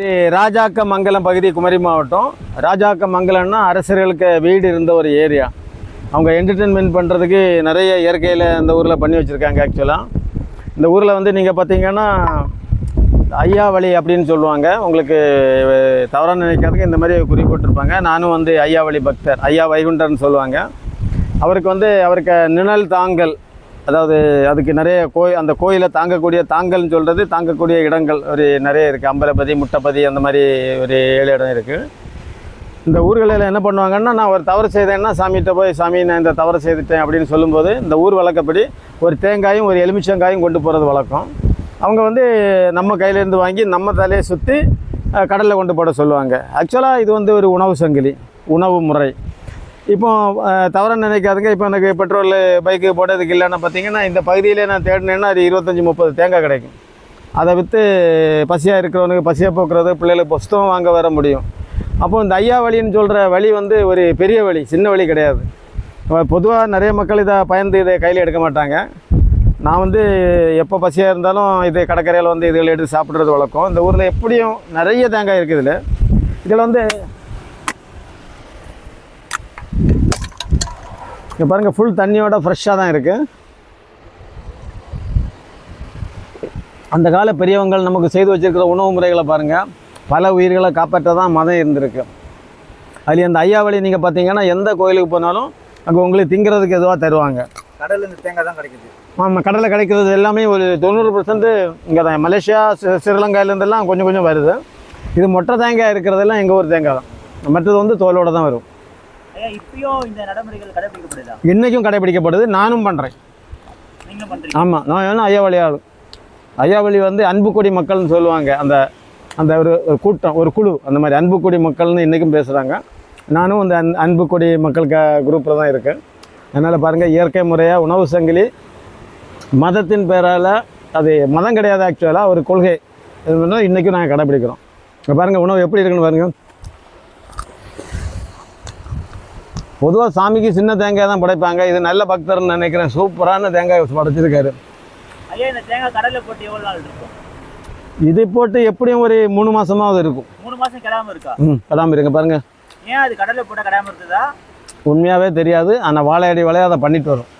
இது ராஜாக்க மங்கலம் பகுதி குமரி மாவட்டம். ராஜாக்க மங்கலம்னா அரசர்களுக்கு வீடு இருந்த ஒரு ஏரியா அவங்க என்டர்டெயின்மெண்ட் பண்ணுறதுக்கு நிறைய இயற்கையில் இந்த ஊரில் பண்ணி வச்சுருக்காங்க ஆக்சுவலாக இந்த ஊரில் வந்து நீங்கள் பார்த்தீங்கன்னா ஐயாவளி அப்படின்னு சொல்லுவாங்க. உங்களுக்கு தவறாக நினைக்கிறதுக்கு இந்த மாதிரி குறிப்பிட்டிருப்பாங்க. நானும் வந்து ஐயாவளி பக்தர் ஐயா வைகுண்டர்னு சொல்லுவாங்க. அவருக்கு வந்து அவருக்கு நிழல் தாங்கல் அதாவது அதுக்கு நிறைய கோயில் அந்த கோயிலை தாங்கக்கூடிய தாங்கல்னு சொல்கிறது தாங்கக்கூடிய இடங்கள் ஒரு நிறைய இருக்குது அம்பலப்பதி முட்டைப்பதி அந்த மாதிரி ஒரு ஏழு இடம் இருக்குது இந்த ஊர்களில் என்ன பண்ணுவாங்கன்னா நான் ஒரு தவறு செய்தேன்னா சாமிகிட்ட போய் சாமி நான் இந்த தவறு செய்துட்டேன் அப்படின்னு சொல்லும்போது இந்த ஊர் வழக்கப்படி ஒரு தேங்காயும் ஒரு எலுமிச்சங்காயும் கொண்டு போகிறது வழக்கம். அவங்க வந்து நம்ம கையிலேருந்து வாங்கி நம்ம தலையை சுற்றி கடலில் கொண்டு போட சொல்லுவாங்க. ஆக்சுவலாக இது வந்து ஒரு உணவு சங்கிலி உணவு முறை. இப்போ தவறாக நினைக்காதுங்க. இப்போ எனக்கு பெட்ரோல் பைக்கு போட்டதுக்கு இல்லைன்னா பார்த்தீங்கன்னா இந்த பகுதியிலே நான் தேடினேன்னா அது இருபத்தஞ்சி முப்பது தேங்காய் கிடைக்கும். அதை விற்று பசியாக இருக்கிறவனுக்கு பசியாக போக்குறது பிள்ளைகளுக்கு புஸ்தகம் வாங்க வர முடியும். அப்போ இந்த ஐயா வழின்னு சொல்கிற வழி வந்து ஒரு பெரிய வழி சின்ன வழி கிடையாது. பொதுவாக நிறைய மக்கள் இதை பயந்து இதை கையில் எடுக்க மாட்டாங்க. நான் வந்து எப்போ பசியாக இருந்தாலும் இது கடற்கரையில் வந்து இதில் எடுத்து சாப்பிட்றது வழக்கம். இந்த ஊரில் எப்படியும் நிறைய தேங்காய் இருக்குது இதில். இதில் வந்து இங்கே பாருங்கள் ஃபுல் தண்ணியோட ஃப்ரெஷ்ஷாக தான் இருக்குது அந்த கால பெரியவங்கள் நமக்கு செய்து வச்சிருக்கிற உணவு முறைகளை பாருங்கள் பல உயிர்களை காப்பாற்ற தான் மதம் இருந்திருக்கு. அதில் அந்த ஐயாவளி நீங்கள் பார்த்தீங்கன்னா எந்த கோயிலுக்கு போனாலும் அங்கே உங்களுக்கு திங்கிறதுக்கு எதுவாக தருவாங்க. கடல்ல இந்த தேங்காய் தான் கிடைக்குது. ஆமாம் கடலில் கிடைக்கிறது எல்லாமே ஒரு தொண்ணூறு பர்சன்ட் இங்கே தான் மலேசியா ஸ்ரீ- ஸ்ரீலங்காயிலேருந்தெல்லாம் கொஞ்சம் கொஞ்சம் வருது. இது மொட்டை தேங்காய் இருக்கிறதெல்லாம் எங்கள் ஊர் தேங்காய் தான். மற்றது வந்து தோலோட தான் வரும். நடைமுறைகள் கடைபிடிக்கப்படுதா? நானும் பண்ணுறேன் ஆமாம் நான் வேணா ஐயாவளி ஆள். ஐயாவளி வந்து அன்புக்குடி மக்கள்னு சொல்லுவாங்க. அந்த அந்த ஒரு ஒரு கூட்டம் ஒரு குழு அந்த மாதிரி அன்புக்குடி மக்கள்னு இன்றைக்கும் பேசுகிறாங்க நானும் அந்த அன் அன்புக்குடி மக்கள் க குரூப்பில் தான் இருக்கேன். அதனால் பாருங்கள் இயற்கை முறையாக உணவு சங்கிலி மதத்தின் பேரால் அது மதம் கிடையாது ஆக்சுவலாக ஒரு கொள்கை. இது இன்றைக்கும் நாங்கள் கடைப்பிடிக்கிறோம் பாருங்கள் உணவு எப்படி இருக்குன்னு பாருங்கள் பொதுவாக சாமிக்கு சின்ன தேங்காய் தான் படைப்பாங்க. இது நல்ல பக்தர்னு நினைக்கிறேன். சூப்பரான தேங்காய் படைச்சிருக்காரு. இது போட்டு எப்படியும் ஒரு மூணு மாசமாவது இருக்கும். மூணு மாசம் கிடாம இருக்கா? ம் கடாம இருங்க பாருங்க. ஏன் அது கடல்ல போட்டா கிடாம இருக்குதா? உண்மையாகவே தெரியாது. ஆனால் வாழையடி அதை பண்ணிட்டு வரும்.